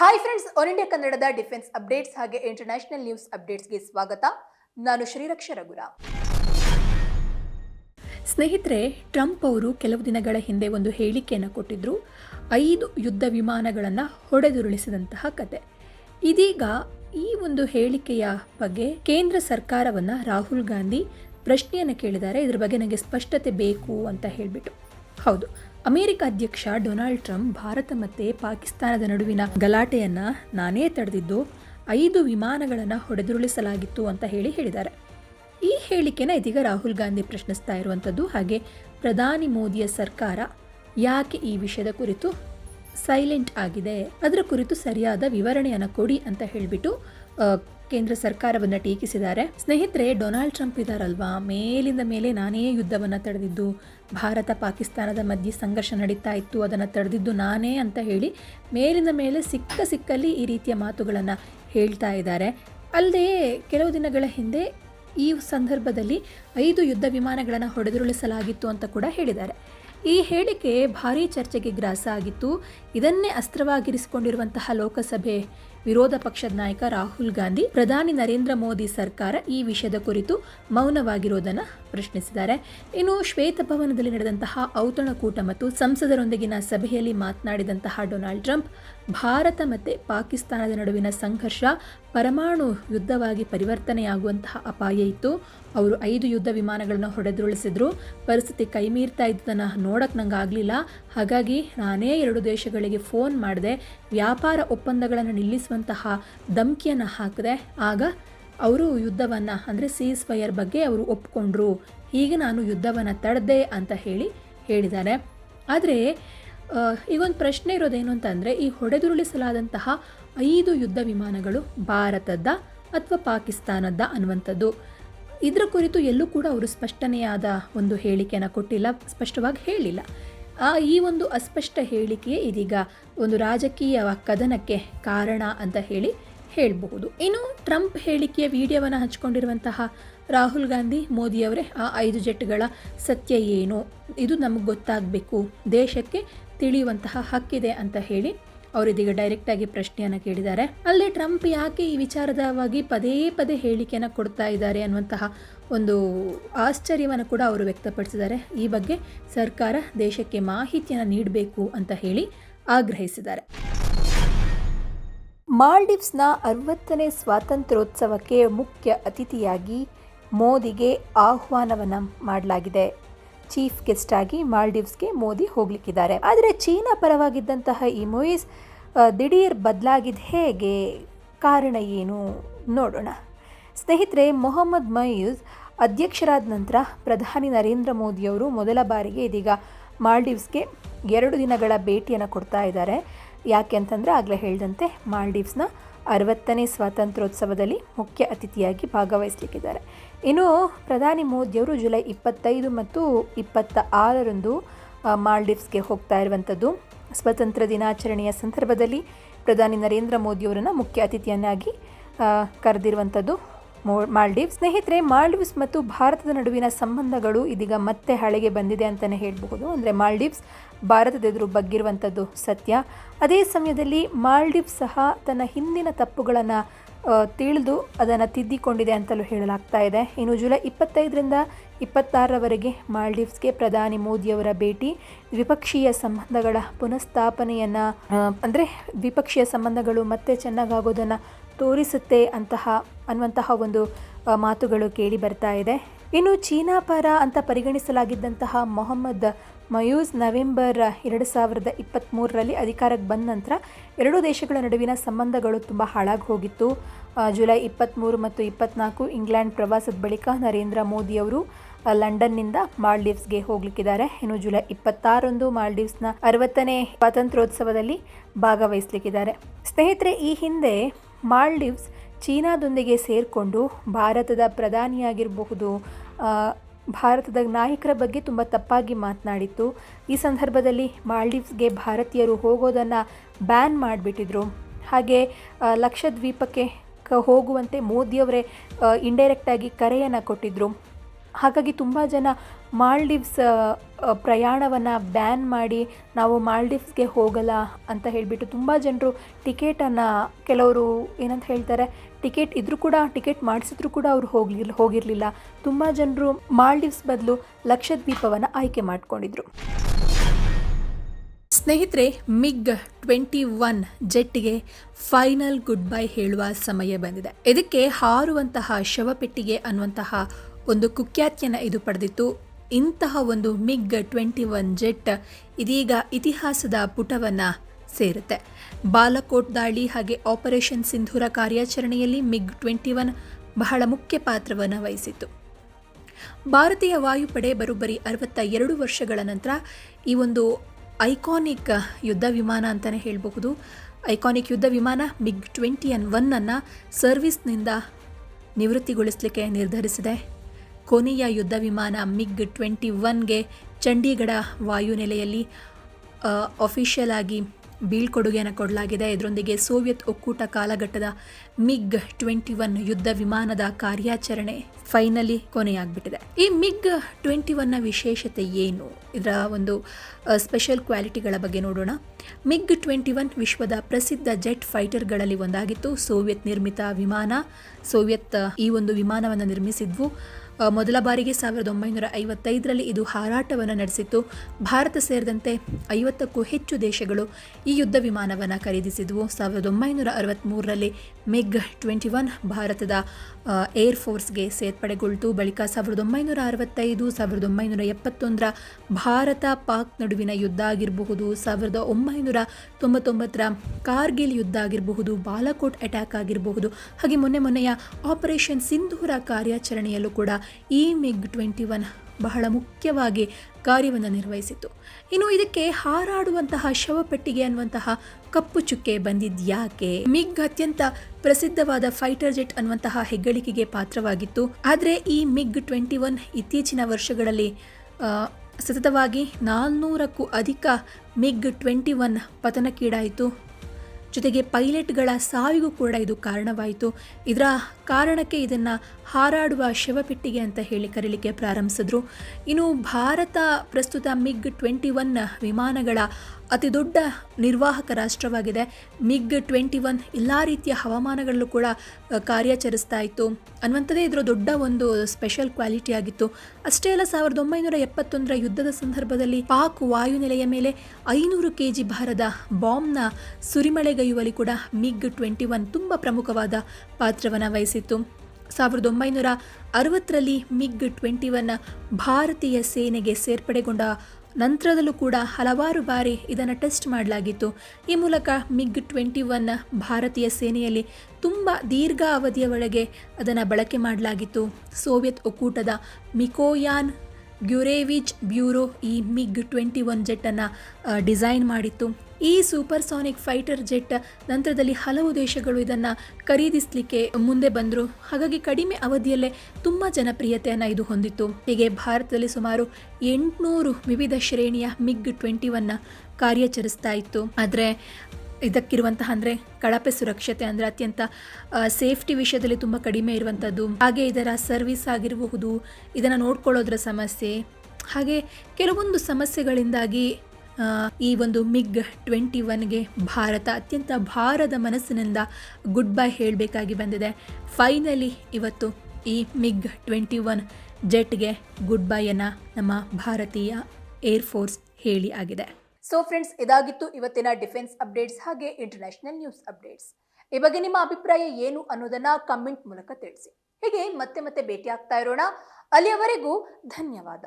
Hi friends all India ಕನ್ನಡದ defence updates ಹಾಗೆ international news ಅಪ್ಡೇಟ್ಸ್ಗೆ ಸ್ವಾಗತ. ನಾನು ಶ್ರೀರಕ್ಷ ರಘುರ. ಸ್ನೇಹಿತರೆ, ಟ್ರಂಪ್ ಅವರು ಕೆಲವು ದಿನಗಳ ಹಿಂದೆ ಒಂದು ಹೇಳಿಕೆಯನ್ನು ಕೊಟ್ಟಿದ್ದರು ಐದು ಯುದ್ಧ ವಿಮಾನಗಳನ್ನು ಹೊಡೆದುರುಳಿಸಿದಂತಹ ಕತೆ. ಇದೀಗ ಈ ಒಂದು ಹೇಳಿಕೆಯ ಬಗ್ಗೆ ಕೇಂದ್ರ ಸರ್ಕಾರವನ್ನು ರಾಹುಲ್ ಗಾಂಧಿ ಪ್ರಶ್ನೆಯನ್ನು ಕೇಳಿದ್ದಾರೆ. ಇದ್ರ ಬಗ್ಗೆ ನನಗೆ ಸ್ಪಷ್ಟತೆ ಬೇಕು ಅಂತ ಹೇಳಿಬಿಟ್ಟು. ಹೌದು ಅಮೆರಿಕ ಅಧ್ಯಕ್ಷ ಡೊನಾಲ್ಡ್ ಟ್ರಂಪ್ ಭಾರತ ಮತ್ತು ಪಾಕಿಸ್ತಾನದ ನಡುವಿನ ಗಲಾಟೆಯನ್ನು ನಾನೇ ತಡೆದಿದ್ದು ಐದು ವಿಮಾನಗಳನ್ನು ಹೊಡೆದುರುಳಿಸಲಾಗಿತ್ತು ಅಂತ ಹೇಳಿ ಹೇಳಿದ್ದಾರೆ. ಈ ಹೇಳಿಕೆನ ಇದೀಗ ರಾಹುಲ್ ಗಾಂಧಿ ಪ್ರಶ್ನಿಸ್ತಾ ಇರುವಂಥದ್ದು ಹಾಗೆ ಪ್ರಧಾನಿ ಮೋದಿಯ ಸರ್ಕಾರ ಯಾಕೆ ಈ ವಿಷಯದ ಕುರಿತು ಸೈಲೆಂಟ್ ಆಗಿದೆ? ಅದರ ಕುರಿತು ಸರಿಯಾದ ವಿವರಣೆಯನ್ನು ಕೊಡಿ ಅಂತ ಹೇಳಿಬಿಟ್ಟು ಕೇಂದ್ರ ಸರ್ಕಾರವನ್ನು ಟೀಕಿಸಿದ್ದಾರೆ. ಸ್ನೇಹಿತರೆ, ಡೊನಾಲ್ಡ್ ಟ್ರಂಪ್ ಇದಾರಲ್ವಾ ಮೇಲಿಂದ ಮೇಲೆ ನಾನೇ ಯುದ್ಧವನ್ನು ತಡೆದಿದ್ದು, ಭಾರತ ಪಾಕಿಸ್ತಾನದ ಮಧ್ಯೆ ಸಂಘರ್ಷ ನಡೀತಾ ಇತ್ತು, ಅದನ್ನು ತಡೆದಿದ್ದು ನಾನೇ ಅಂತ ಹೇಳಿ ಮೇಲಿಂದ ಮೇಲೆ ಸಿಕ್ಕ ಸಿಕ್ಕಲ್ಲಿ ಈ ರೀತಿಯ ಮಾತುಗಳನ್ನು ಹೇಳ್ತಾ ಇದ್ದಾರೆ. ಅಲ್ಲದೆ, ಕೆಲವು ದಿನಗಳ ಹಿಂದೆ ಈ ಸಂದರ್ಭದಲ್ಲಿ ಐದು ಯುದ್ಧ ವಿಮಾನಗಳನ್ನು ಹೊಡೆದುರುಳಿಸಲಾಗಿತ್ತು ಅಂತ ಕೂಡ ಹೇಳಿದ್ದಾರೆ. ಈ ಹೇಳಿಕೆ ಭಾರೀ ಚರ್ಚೆಗೆ ಗ್ರಾಸ ಆಗಿತ್ತು. ಇದನ್ನೇ ಅಸ್ತ್ರವಾಗಿರಿಸಿಕೊಂಡಿರುವಂತಹ ಲೋಕಸಭೆ ವಿರೋಧ ಪಕ್ಷದ ನಾಯಕ ರಾಹುಲ್ ಗಾಂಧಿ, ಪ್ರಧಾನಿ ನರೇಂದ್ರ ಮೋದಿ ಸರ್ಕಾರ ಈ ವಿಷಯದ ಕುರಿತು ಮೌನವಾಗಿರೋದನ್ನು ಪ್ರಶ್ನಿಸಿದ್ದಾರೆ. ಇನ್ನು ಶ್ವೇತಭವನದಲ್ಲಿ ನಡೆದಂತಹ ಔತಣಕೂಟ ಮತ್ತು ಸಂಸದರೊಂದಿಗಿನ ಸಭೆಯಲ್ಲಿ ಮಾತನಾಡಿದಂತಹ ಡೊನಾಲ್ಡ್ ಟ್ರಂಪ್, ಭಾರತ ಮತ್ತು ಪಾಕಿಸ್ತಾನದ ನಡುವಿನ ಸಂಘರ್ಷ ಪರಮಾಣು ಯುದ್ಧವಾಗಿ ಪರಿವರ್ತನೆಯಾಗುವಂತಹ ಅಪಾಯ ಇತ್ತು. ಅವರು ಐದು ಯುದ್ಧ ವಿಮಾನಗಳನ್ನು ಹೊಡೆದುರುಳಿಸಿದ್ರು. ಪರಿಸ್ಥಿತಿ ಕೈಮೀರ್ತಾ ಇದ್ದನ್ನು ನೋಡಕ್ಕೆ ನಂಗೆ ಆಗಲಿಲ್ಲ. ಹಾಗಾಗಿ ನಾನೇ ಎರಡು ದೇಶಗಳಿಗೆ ಫೋನ್ ಮಾಡಿದೆ, ವ್ಯಾಪಾರ ಒಪ್ಪಂದಗಳನ್ನು ನಿಲ್ಲಿಸುವಂತಹ ಧಮಕಿಯನ್ನು ಹಾಕಿದೆ. ಆಗ ಅವರು ಯುದ್ಧವನ್ನು, ಅಂದರೆ ಸೀಸ್ ಫೈರ್ ಬಗ್ಗೆ ಅವರು ಒಪ್ಕೊಂಡ್ರು. ಹೀಗೆ ನಾನು ಯುದ್ಧವನ್ನು ತಡೆದೆ ಅಂತ ಹೇಳಿ ಹೇಳಿದ್ದಾರೆ. ಆದರೆ ಈಗೊಂದು ಪ್ರಶ್ನೆ ಇರೋದೇನು ಅಂತಂದರೆ, ಈ ಹೊಡೆದುರುಳಿಸಲಾದಂತಹ ಐದು ಯುದ್ಧ ವಿಮಾನಗಳು ಭಾರತದ ಅಥವಾ ಪಾಕಿಸ್ತಾನದ ಅನ್ನುವಂಥದ್ದು. ಇದರ ಕುರಿತು ಎಲ್ಲೂ ಕೂಡ ಅವರು ಸ್ಪಷ್ಟನೆಯಾದ ಒಂದು ಹೇಳಿಕೆಯನ್ನು ಕೊಟ್ಟಿಲ್ಲ, ಸ್ಪಷ್ಟವಾಗಿ ಹೇಳಿಲ್ಲ. ಆ ಈ ಒಂದು ಅಸ್ಪಷ್ಟ ಹೇಳಿಕೆಯೇ ಇದೀಗ ಒಂದು ರಾಜಕೀಯ ಕದನಕ್ಕೆ ಕಾರಣ ಅಂತ ಹೇಳಿ ಹೇಳಬಹುದು. ಇನ್ನು ಟ್ರಂಪ್ ಹೇಳಿಕೆಯ ವಿಡಿಯೋವನ್ನು ಹಂಚಿಕೊಂಡಿರುವಂತಹ ರಾಹುಲ್ ಗಾಂಧಿ ಮೋದಿಯವರೇ ಆ ಐದು ಜೆಟ್ಗಳ ಸತ್ಯ ಏನು? ಇದು ನಮಗೆ ಗೊತ್ತಾಗಬೇಕು, ದೇಶಕ್ಕೆ ತಿಳಿಯುವಂತಹ ಹಕ್ಕಿದೆ ಅಂತ ಹೇಳಿ ಅವರು ಇದೀಗ ಡೈರೆಕ್ಟಾಗಿ ಪ್ರಶ್ನೆಯನ್ನು ಕೇಳಿದ್ದಾರೆ. ಅಲ್ಲಿ ಟ್ರಂಪ್ ಯಾಕೆ ಈ ವಿಚಾರದವಾಗಿ ಪದೇ ಪದೇ ಹೇಳಿಕೆಯನ್ನು ಕೊಡ್ತಾ ಇದ್ದಾರೆ ಅನ್ನುವಂತಹ ಒಂದು ಆಶ್ಚರ್ಯವನ್ನು ಕೂಡ ಅವರು ವ್ಯಕ್ತಪಡಿಸಿದ್ದಾರೆ. ಈ ಬಗ್ಗೆ ಸರ್ಕಾರ ದೇಶಕ್ಕೆ ಮಾಹಿತಿಯನ್ನು ನೀಡಬೇಕು ಅಂತ ಹೇಳಿ ಆಗ್ರಹಿಸಿದ್ದಾರೆ. ಮಾಲ್ಡೀವ್ಸ್ನ ಅರವತ್ತನೇ ಸ್ವಾತಂತ್ರ್ಯೋತ್ಸವಕ್ಕೆ ಮುಖ್ಯ ಅತಿಥಿಯಾಗಿ ಮೋದಿಗೆ ಆಹ್ವಾನವನ್ನು ಮಾಡಲಾಗಿದೆ. ಚೀಫ್ ಗೆಸ್ಟ್ ಆಗಿ ಮಾಲ್ಡೀವ್ಸ್ಗೆ ಮೋದಿ ಹೋಗ್ಲಿಕ್ಕಿದ್ದಾರೆ. ಆದರೆ ಚೀನಾ ಪರವಾಗಿದ್ದಂತಹ ಈ ಮೂವೀಸ್ ದಿಢೀರ್ ಬದಲಾಗಿದ್ದು ಹೇಗೆ? ಕಾರಣ ಏನು? ನೋಡೋಣ. ಸ್ನೇಹಿತರೆ, ಮೊಹಮ್ಮದ್ ಮಯೂಸ್ ಅಧ್ಯಕ್ಷರಾದ ನಂತರ ಪ್ರಧಾನಿ ನರೇಂದ್ರ ಮೋದಿಯವರು ಮೊದಲ ಬಾರಿಗೆ ಇದೀಗ ಮಾಲ್ಡೀವ್ಸ್ಗೆ ಎರಡು ದಿನಗಳ ಭೇಟಿಯನ್ನು ಕೊಡ್ತಾ ಇದ್ದಾರೆ. ಯಾಕೆ ಅಂತಂದರೆ ಆಗಲೇ ಹೇಳಿದಂತೆ ಮಾಲ್ಡೀವ್ಸ್ನ ಅರವತ್ತನೇ ಸ್ವಾತಂತ್ರ್ಯೋತ್ಸವದಲ್ಲಿ ಮುಖ್ಯ ಅತಿಥಿಯಾಗಿ ಭಾಗವಹಿಸಲಿಕ್ಕಿದ್ದಾರೆ. ಇನ್ನು ಪ್ರಧಾನಿ ಮೋದಿಯವರು ಜುಲೈ ಇಪ್ಪತ್ತೈದು ಮತ್ತು ಇಪ್ಪತ್ತ ಆರರಂದು ಮಾಲ್ಡೀವ್ಸ್ಗೆ ಹೋಗ್ತಾ ಇರುವಂಥದ್ದು. ಸ್ವತಂತ್ರ ದಿನಾಚರಣೆಯ ಸಂದರ್ಭದಲ್ಲಿ ಪ್ರಧಾನಿ ನರೇಂದ್ರ ಮೋದಿಯವರನ್ನು ಮುಖ್ಯ ಅತಿಥಿಯನ್ನಾಗಿ ಕರೆದಿರುವಂಥದ್ದು ಮೋ, ಮಾಲ್ಡೀವ್ಸ್. ಸ್ನೇಹಿತರೆ, ಮಾಲ್ಡೀವ್ಸ್ ಮತ್ತು ಭಾರತದ ನಡುವಿನ ಸಂಬಂಧಗಳು ಇದೀಗ ಮತ್ತೆ ಹಳೆಗೆ ಬಂದಿದೆ ಅಂತಲೇ ಹೇಳಬಹುದು. ಅಂದರೆ ಮಾಲ್ಡೀವ್ಸ್ ಭಾರತದ ಎದುರು ಬಗ್ಗಿರುವಂಥದ್ದು ಸತ್ಯ. ಅದೇ ಸಮಯದಲ್ಲಿ ಮಾಲ್ಡೀವ್ಸ್ ಸಹ ತನ್ನ ಹಿಂದಿನ ತಪ್ಪುಗಳನ್ನು ತಿಳಿದು ಅದನ್ನು ತಿದ್ದಿಕೊಂಡಿದೆ ಅಂತಲೂ ಹೇಳಲಾಗ್ತಾ ಇದೆ. ಇನ್ನು ಜುಲೈ ಇಪ್ಪತ್ತೈದರಿಂದ ಇಪ್ಪತ್ತಾರರವರೆಗೆ ಮಾಲ್ಡೀವ್ಸ್ಗೆ ಪ್ರಧಾನಿ ಮೋದಿಯವರ ಭೇಟಿ. ದ್ವಿಪಕ್ಷೀಯ ಸಂಬಂಧಗಳ ಪುನಃಸ್ಥಾಪನೆಯನ್ನು ಅಂದರೆ ದ್ವಿಪಕ್ಷೀಯ ಸಂಬಂಧಗಳು ಮತ್ತೆ ಚೆನ್ನಾಗಾಗೋದನ್ನು ತೋರಿಸುತ್ತೆ ಅಂತಹ, ಅನ್ನುವಂತಹ ಒಂದು ಮಾತುಗಳು ಕೇಳಿ ಬರ್ತಾ ಇದೆ. ಇನ್ನು ಚೀನಾ ಪರ ಅಂತ ಪರಿಗಣಿಸಲಾಗಿದ್ದಂತಹ ಮೊಹಮ್ಮದ್ ಮಯೂಸ್ ನವೆಂಬರ್ ಎರಡು ಸಾವಿರದ ಇಪ್ಪತ್ತ್ಮೂರರಲ್ಲಿ ಅಧಿಕಾರಕ್ಕೆ ಬಂದ ನಂತರ ಎರಡೂ ದೇಶಗಳ ನಡುವಿನ ಸಂಬಂಧಗಳು ತುಂಬ ಹಾಳಾಗಿ ಹೋಗಿತ್ತು. ಜುಲೈ ಇಪ್ಪತ್ತ್ಮೂರು ಮತ್ತು ಇಪ್ಪತ್ತ್ನಾಲ್ಕು ಇಂಗ್ಲೆಂಡ್ ಪ್ರವಾಸದ ಬಳಿಕ ನರೇಂದ್ರ ಮೋದಿಯವರು ಲಂಡನ್ನಿಂದ ಮಾಲ್ಡೀವ್ಸ್ಗೆ ಹೋಗ್ಲಿಕ್ಕಿದ್ದಾರೆ. ಇನ್ನು ಜುಲೈ ಇಪ್ಪತ್ತಾರರಂದು ಮಾಲ್ಡೀವ್ಸ್ನ ಅರವತ್ತನೇ ಸ್ವಾತಂತ್ರ್ಯೋತ್ಸವದಲ್ಲಿ ಭಾಗವಹಿಸಲಿಕ್ಕಿದ್ದಾರೆ. ಸ್ನೇಹಿತರೆ, ಈ ಹಿಂದೆ ಮಾಲ್ಡೀವ್ಸ್ ಚೀನಾದೊಂದಿಗೆ ಸೇರಿಕೊಂಡು ಭಾರತದ ಪ್ರಧಾನಿಯಾಗಿರಬಹುದು ಭಾರತದ ನಾಯಕರ ಬಗ್ಗೆ ತುಂಬ ತಪ್ಪಾಗಿ ಮಾತನಾಡಿತ್ತು. ಈ ಸಂದರ್ಭದಲ್ಲಿ ಮಾಲ್ಡೀವ್ಸ್ಗೆ ಭಾರತೀಯರು ಹೋಗೋದನ್ನು ಬ್ಯಾನ್ ಮಾಡಿಬಿಟ್ಟಿದ್ರು. ಹಾಗೆ ಲಕ್ಷದ್ವೀಪಕ್ಕೆ ಕ, ಹೋಗುವಂತೆ ಮೋದಿಯವರೇ ಇಂಡೈರೆಕ್ಟಾಗಿ ಕರೆಯನ್ನು ಕೊಟ್ಟಿದ್ದರು ಹಾಗಾಗಿ ತುಂಬ ಜನ ಮಾಲ್ಡೀವ್ಸ್ ಪ್ರಯಾಣವನ್ನು ಬ್ಯಾನ್ ಮಾಡಿ ನಾವು ಮಾಲ್ಡೀವ್ಸ್ಗೆ ಹೋಗಲ್ಲ ಅಂತ ಹೇಳಿಬಿಟ್ಟು ತುಂಬ ಜನರು ಟಿಕೆಟನ್ನು ಕೆಲವರು ಏನಂತ ಹೇಳ್ತಾರೆ ಟಿಕೆಟ್ ಇದ್ರೂ ಕೂಡ, ಟಿಕೆಟ್ ಮಾಡಿಸಿದ್ರು ಕೂಡ ಅವ್ರು ಹೋಗ್ಲಿಲ್ಲ, ಹೋಗಿರಲಿಲ್ಲ. ತುಂಬ ಜನರು ಮಾಲ್ಡೀವ್ಸ್ ಬದಲು ಲಕ್ಷದ್ವೀಪವನ್ನು ಆಯ್ಕೆ ಮಾಡಿಕೊಂಡಿದ್ರು. ಸ್ನೇಹಿತರೆ, ಮಿಗ್ ಟ್ವೆಂಟಿ ಒನ್ ಜೆಟ್ಗೆ ಫೈನಲ್ ಗುಡ್ ಬೈ ಹೇಳುವ ಸಮಯ ಬಂದಿದೆ. ಇದಕ್ಕೆ ಹಾರುವಂತಹ ಶವಪೆಟ್ಟಿಗೆ ಅನ್ನುವಂತಹ ಒಂದು ಕುಖ್ಯಾತಿಯನ್ನು ಇದು ಪಡೆದಿತ್ತು. ಇಂತಹ ಒಂದು ಮಿಗ್ ಟ್ವೆಂಟಿ ಒನ್ ಜೆಟ್ ಇದೀಗ ಇತಿಹಾಸದ ಪುಟವನ್ನು ಸೇರುತ್ತೆ. ಬಾಲಕೋಟ್ ದಾಳಿ ಹಾಗೆ ಆಪರೇಷನ್ ಸಿಂಧೂರ ಕಾರ್ಯಾಚರಣೆಯಲ್ಲಿ ಮಿಗ್ ಟ್ವೆಂಟಿ ಒನ್ ಬಹಳ ಮುಖ್ಯ ಪಾತ್ರವನ್ನು ವಹಿಸಿತ್ತು. ಭಾರತೀಯ ವಾಯುಪಡೆ ಬರೋಬ್ಬರಿ ಅರವತ್ತ ಎರಡು ವರ್ಷಗಳ ನಂತರ ಈ ಒಂದು ಐಕಾನಿಕ್ ಯುದ್ಧ ವಿಮಾನ ಅಂತಲೇ ಹೇಳಬಹುದು. ಐಕಾನಿಕ್ ಯುದ್ಧ ವಿಮಾನ ಮಿಗ್ ಟ್ವೆಂಟಿ ಅನ್ ಒನ್ನನ್ನು ಸರ್ವಿಸ್ನಿಂದ ನಿವೃತ್ತಿಗೊಳಿಸಲಿಕ್ಕೆ ನಿರ್ಧರಿಸಿದೆ. ಕೊನೆಯ ಯುದ್ಧ ವಿಮಾನ ಮಿಗ್ ಟ್ವೆಂಟಿ ಒನ್ಗೆ ಚಂಡೀಗಢ ವಾಯುನೆಲೆಯಲ್ಲಿ ಅಫಿಷಿಯಲ್ ಆಗಿ ಬೀಳ್ಕೊಡುಗೆಯನ್ನು ಕೊಡಲಾಗಿದೆ. ಇದರೊಂದಿಗೆ ಸೋವಿಯತ್ ಒಕ್ಕೂಟ ಕಾಲಘಟ್ಟದ ಮಿಗ್ ಟ್ವೆಂಟಿ ಒನ್ ಯುದ್ಧ ವಿಮಾನದ ಕಾರ್ಯಾಚರಣೆ ಫೈನಲಿ ಕೊನೆಯಾಗ್ಬಿಟ್ಟಿದೆ. ಈ ಮಿಗ್ ಟ್ವೆಂಟಿ ಒನ್ನ ವಿಶೇಷತೆ ಏನು? ಇದರ ಒಂದು ಸ್ಪೆಷಲ್ ಕ್ವಾಲಿಟಿಗಳ ಬಗ್ಗೆ ನೋಡೋಣ. ಮಿಗ್ ಟ್ವೆಂಟಿ ಒನ್ ವಿಶ್ವದ ಪ್ರಸಿದ್ಧ ಜೆಟ್ ಫೈಟರ್ಗಳಲ್ಲಿ ಒಂದಾಗಿತ್ತು ಸೋವಿಯತ್ ನಿರ್ಮಿತ ವಿಮಾನ. ಸೋವಿಯತ್ ಈ ಒಂದು ವಿಮಾನವನ್ನು ನಿರ್ಮಿಸಿದ್ವು. ಮೊದಲ ಬಾರಿಗೆ ಸಾವಿರದ ಒಂಬೈನೂರ ಐವತ್ತೈದರಲ್ಲಿ ಇದು ಹಾರಾಟವನ್ನು ನಡೆಸಿತ್ತು. ಭಾರತ ಸೇರಿದಂತೆ ಐವತ್ತಕ್ಕೂ ಹೆಚ್ಚು ದೇಶಗಳು ಈ ಯುದ್ಧ ವಿಮಾನವನ್ನು ಖರೀದಿಸಿದವು. ಸಾವಿರದ ಒಂಬೈನೂರ ಅರವತ್ತ್ಮೂರರಲ್ಲಿ ಮಿಗ್ ಟ್ವೆಂಟಿ ಒನ್ ಭಾರತದ ಏರ್ ಫೋರ್ಸ್ಗೆ ಸೇರ್ಪಡೆಗೊಳ್ತು. ಬಳಿಕ ಸಾವಿರದ ಒಂಬೈನೂರ ಅರವತ್ತೈದು, ಸಾವಿರದ ಒಂಬೈನೂರ ಎಪ್ಪತ್ತೊಂದರ ಭಾರತ ಪಾಕ್ ನಡುವಿನ ಯುದ್ಧ ಆಗಿರಬಹುದು. ಸಾವಿರದ ಒಂಬೈನೂರ ತೊಂಬತ್ತೊಂಬತ್ತರ ಕಾರ್ಗಿಲ್ ಯುದ್ಧ ಆಗಿರಬಹುದು, ಬಾಲಾಕೋಟ್ ಅಟ್ಯಾಕ್ ಆಗಿರಬಹುದು. ಹಾಗೆ ಮೊನ್ನೆ ಮೊನ್ನೆಯ ಆಪರೇಷನ್ ಸಿಂಧೂರ ಕಾರ್ಯಾಚರಣೆಯಲ್ಲೂ ಕೂಡ ಈ ಮಿಗ್ ಟ್ವೆಂಟಿ ಒನ್ ಬಹಳ ಮುಖ್ಯವಾಗಿ ಕಾರ್ಯವನ್ನು ನಿರ್ವಹಿಸಿತು ಇನ್ನು ಇದಕ್ಕೆ ಹಾರಾಡುವಂತಹ ಶವಪೆಟ್ಟಿಗೆ ಅನ್ನುವಂತಹ ಕಪ್ಪು ಚುಕ್ಕೆ ಬಂದಿದ್ಯಾಕೆ? ಮಿಗ್ ಅತ್ಯಂತ ಪ್ರಸಿದ್ಧವಾದ ಫೈಟರ್ ಜೆಟ್ ಅನ್ನುವಂತಹ ಹೆಗ್ಗಳಿಕೆಗೆ ಪಾತ್ರವಾಗಿತ್ತು. ಆದರೆ ಈ ಮಿಗ್ ಟ್ವೆಂಟಿ ಒನ್ ಇತ್ತೀಚಿನ ವರ್ಷಗಳಲ್ಲಿ ಸತತವಾಗಿ ನಾಲ್ನೂರಕ್ಕೂ ಅಧಿಕ ಮಿಗ್ ಟ್ವೆಂಟಿ ಒನ್ ಪತನಕ್ಕೀಡಾಯಿತು. ಜೊತೆಗೆ ಪೈಲಟ್ಗಳ ಸಾವಿಗೂ ಕೂಡ ಇದು ಕಾರಣವಾಯಿತು. ಇದರ ಕಾರಣಕ್ಕೆ ಇದನ್ನು ಹಾರಾಡುವ ಶವಪೆಟ್ಟಿಗೆ ಅಂತ ಹೇಳಿ ಕರೀಲಿಕ್ಕೆ ಪ್ರಾರಂಭಿಸಿದ್ರು. ಇನ್ನು ಭಾರತ ಪ್ರಸ್ತುತ ಮಿಗ್ ಟ್ವೆಂಟಿ ಒನ್ ವಿಮಾನಗಳ ಅತಿ ದೊಡ್ಡ ನಿರ್ವಾಹಕ ರಾಷ್ಟ್ರವಾಗಿದೆ. ಮಿಗ್ ಟ್ವೆಂಟಿ ಒನ್ ಎಲ್ಲ ರೀತಿಯ ಹವಾಮಾನಗಳಲ್ಲೂ ಕೂಡ ಕಾರ್ಯಾಚರಿಸ್ತಾ ಇತ್ತು. ಅನ್ನುವಂಥದ್ದೇ ಇದರ ದೊಡ್ಡ ಒಂದು ಸ್ಪೆಷಲ್ ಕ್ವಾಲಿಟಿ ಆಗಿತ್ತು. ಅಷ್ಟೇ ಅಲ್ಲ, ಸಾವಿರದ ಒಂಬೈನೂರ ಎಪ್ಪತ್ತೊಂದರ ಯುದ್ಧದ ಸಂದರ್ಭದಲ್ಲಿ ಪಾಕ್ ವಾಯುನೆಲೆಯ ಮೇಲೆ ಐನೂರು ಕೆ ಜಿ ಭಾರದ ಬಾಂಬ್ನ ಸುರಿಮಳೆಗೈಯುವಲ್ಲಿ ಕೂಡ ಮಿಗ್ ಟ್ವೆಂಟಿ ಒನ್ ತುಂಬ ಪ್ರಮುಖವಾದ ಪಾತ್ರವನ್ನು ವಹಿಸಿತ್ತು. ಸಾವಿರದ ಒಂಬೈನೂರ ಅರವತ್ತರಲ್ಲಿ ಮಿಗ್ ಟ್ವೆಂಟಿ ಒನ್ ಭಾರತೀಯ ಸೇನೆಗೆ ಸೇರ್ಪಡೆಗೊಂಡ ನಂತರದಲ್ಲೂ ಕೂಡ ಹಲವಾರು ಬಾರಿ ಇದನ್ನು ಟೆಸ್ಟ್ ಮಾಡಲಾಗಿತ್ತು. ಈ ಮೂಲಕ ಮಿಗ್ ಟ್ವೆಂಟಿ ಒನ್ ಭಾರತೀಯ ಸೇನೆಯಲ್ಲಿ ತುಂಬ ದೀರ್ಘ ಅವಧಿಯ ಒಳಗೆ ಅದನ್ನು ಬಳಕೆ ಮಾಡಲಾಗಿತ್ತು. ಸೋವಿಯತ್ ಒಕ್ಕೂಟದ ಮಿಕೋಯಾನ್ ಗ್ಯುರೇವಿಚ್ ಬ್ಯೂರೋ ಈ ಮಿಗ್ ಟ್ವೆಂಟಿ ಒನ್ ಜೆಟ್ಟನ್ನು ಡಿಸೈನ್ ಮಾಡಿತ್ತು. ಈ ಸೂಪರ್ಸಾನಿಕ್ ಫೈಟರ್ ಜೆಟ್ ನಂತರದಲ್ಲಿ ಹಲವು ದೇಶಗಳು ಇದನ್ನು ಖರೀದಿಸಲಿಕ್ಕೆ ಮುಂದೆ ಬಂದರು. ಹಾಗಾಗಿ ಕಡಿಮೆ ಅವಧಿಯಲ್ಲೇ ತುಂಬ ಜನಪ್ರಿಯತೆಯನ್ನು ಇದು ಹೊಂದಿತ್ತು. ಹೀಗೆ ಭಾರತದಲ್ಲಿ ಸುಮಾರು ಎಂಟುನೂರು ವಿವಿಧ ಶ್ರೇಣಿಯ ಮಿಗ್ ಟ್ವೆಂಟಿ ಒನ್ನ ಕಾರ್ಯಾಚರಿಸ್ತಾ ಇತ್ತು. ಆದರೆ ಇದಕ್ಕಿರುವಂತಹ ಅಂದರೆ ಕಳಪೆ ಸುರಕ್ಷತೆ ಅಂದರೆ ಅತ್ಯಂತ ಸೇಫ್ಟಿ ವಿಷಯದಲ್ಲಿ ತುಂಬ ಕಡಿಮೆ ಇರುವಂಥದ್ದು ಹಾಗೆ ಇದರ ಸರ್ವಿಸ್ ಆಗಿರಬಹುದು, ಇದನ್ನು ನೋಡ್ಕೊಳ್ಳೋದ್ರ ಸಮಸ್ಯೆ. ಹಾಗೆ ಕೆಲವೊಂದು ಸಮಸ್ಯೆಗಳಿಂದಾಗಿ ಈ ಒಂದು ಮಿಗ್ ಟ್ವೆಂಟಿ ಒನ್ಗೆ ಭಾರತ ಅತ್ಯಂತ ಭಾರದ ಮನಸ್ಸಿನಿಂದ ಗುಡ್ ಬೈ ಹೇಳಬೇಕಾಗಿ ಬಂದಿದೆ. ಫೈನಲಿ ಇವತ್ತು ಈ ಮಿಗ್ ಟ್ವೆಂಟಿ ಒನ್ ಜೆಟ್ಗೆ ಗುಡ್ ಬೈಯನ್ನು ನಮ್ಮ ಭಾರತೀಯ ಏರ್ ಫೋರ್ಸ್ ಹೇಳಿ ಆಗಿದೆ. ಸೊ ಫ್ರೆಂಡ್ಸ್ ಇದಾಗಿತ್ತು ಇವತ್ತಿನ ಡಿಫೆನ್ಸ್ ಅಪ್ಡೇಟ್ಸ್ ಹಾಗೆ ಇಂಟರ್ನ್ಯಾಷನಲ್ ನ್ಯೂಸ್ ಅಪ್ಡೇಟ್ಸ್ ಈ ಬಗ್ಗೆ ನಿಮ್ಮ ಅಭಿಪ್ರಾಯ ಏನು ಅನ್ನೋದನ್ನ ಕಮೆಂಟ್ ಮೂಲಕ ತಿಳಿಸಿ. ಹೀಗೆ ಮತ್ತೆ ಮತ್ತೆ ಭೇಟಿ ಆಗ್ತಾ ಇರೋಣ. ಅಲ್ಲಿಯವರೆಗೂ ಧನ್ಯವಾದ.